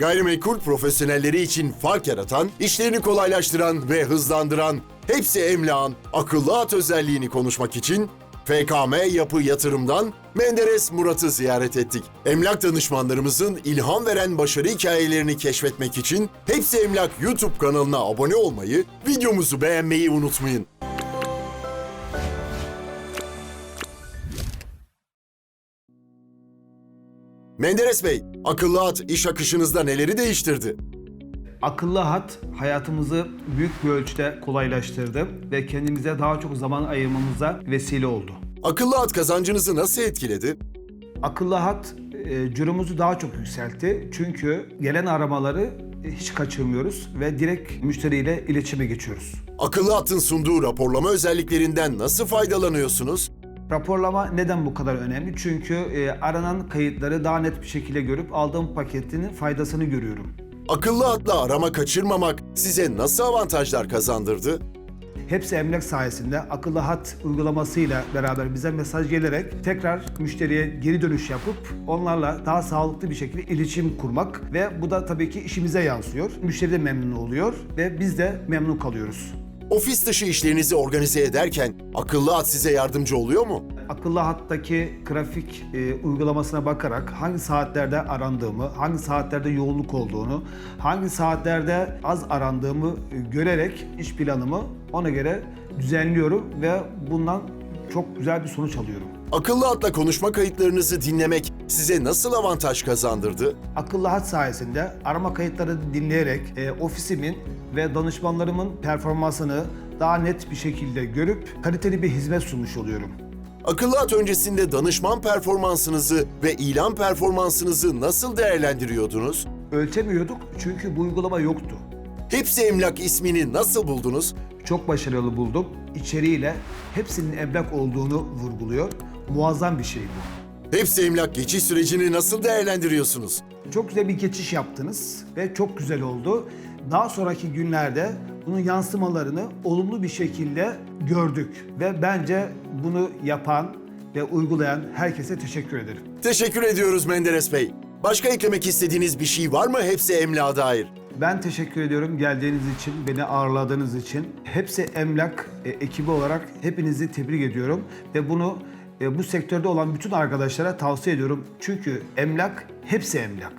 Gayrimenkul profesyonelleri için fark yaratan, işlerini kolaylaştıran ve hızlandıran hepsi emlakın akıllı at özelliğini konuşmak için FKM Yapı Yatırım'dan Menderes Murat'ı ziyaret ettik. Emlak danışmanlarımızın ilham veren başarı hikayelerini keşfetmek için Hepsi Emlak YouTube kanalına abone olmayı, videomuzu beğenmeyi unutmayın. Menderes Bey, akıllı at iş akışınızda neleri değiştirdi? Akıllı hat hayatımızı büyük bir ölçüde kolaylaştırdı ve kendimize daha çok zaman ayırmamıza vesile oldu. Akıllı at kazancınızı nasıl etkiledi? Akıllı hat e, cirumuzu daha çok yükseltti. Çünkü gelen aramaları e, hiç kaçırmıyoruz ve direkt müşteriyle iletişime geçiyoruz. Akıllı atın sunduğu raporlama özelliklerinden nasıl faydalanıyorsunuz? Raporlama neden bu kadar önemli? Çünkü e, aranan kayıtları daha net bir şekilde görüp aldığım paketin faydasını görüyorum. Akıllı atla arama kaçırmamak size nasıl avantajlar kazandırdı? Hepsi emlak sayesinde akıllı hat uygulamasıyla beraber bize mesaj gelerek tekrar müşteriye geri dönüş yapıp onlarla daha sağlıklı bir şekilde iletişim kurmak ve bu da tabii ki işimize yansıyor. Müşteri de memnun oluyor ve biz de memnun kalıyoruz. Ofis dışı işlerinizi organize ederken akıllı at size yardımcı oluyor mu? Akıllı hattaki grafik e, uygulamasına bakarak hangi saatlerde arandığımı, hangi saatlerde yoğunluk olduğunu, hangi saatlerde az arandığımı e, görerek iş planımı ona göre düzenliyorum ve bundan çok güzel bir sonuç alıyorum. Akıllı atla konuşma kayıtlarınızı dinlemek size nasıl avantaj kazandırdı? Akıllı hat sayesinde arama kayıtları dinleyerek e, ofisimin ve danışmanlarımın performansını daha net bir şekilde görüp kaliteli bir hizmet sunmuş oluyorum. Akıllı at öncesinde danışman performansınızı ve ilan performansınızı nasıl değerlendiriyordunuz? Ölçemiyorduk çünkü bu uygulama yoktu. Hepsi Emlak ismini nasıl buldunuz? Çok başarılı buldum. İçeriğiyle hepsinin emlak olduğunu vurguluyor. Muazzam bir şey bu. Hepsi Emlak geçiş sürecini nasıl değerlendiriyorsunuz? Çok güzel bir geçiş yaptınız ve çok güzel oldu. Daha sonraki günlerde bunun yansımalarını olumlu bir şekilde gördük ve bence bunu yapan ve uygulayan herkese teşekkür ederim. Teşekkür ediyoruz Menderes Bey. Başka eklemek istediğiniz bir şey var mı Hepsi Emlak'a dair? Ben teşekkür ediyorum geldiğiniz için, beni ağırladığınız için. Hepsi Emlak e, ekibi olarak hepinizi tebrik ediyorum ve bunu e, bu sektörde olan bütün arkadaşlara tavsiye ediyorum. Çünkü emlak hepsi emlak.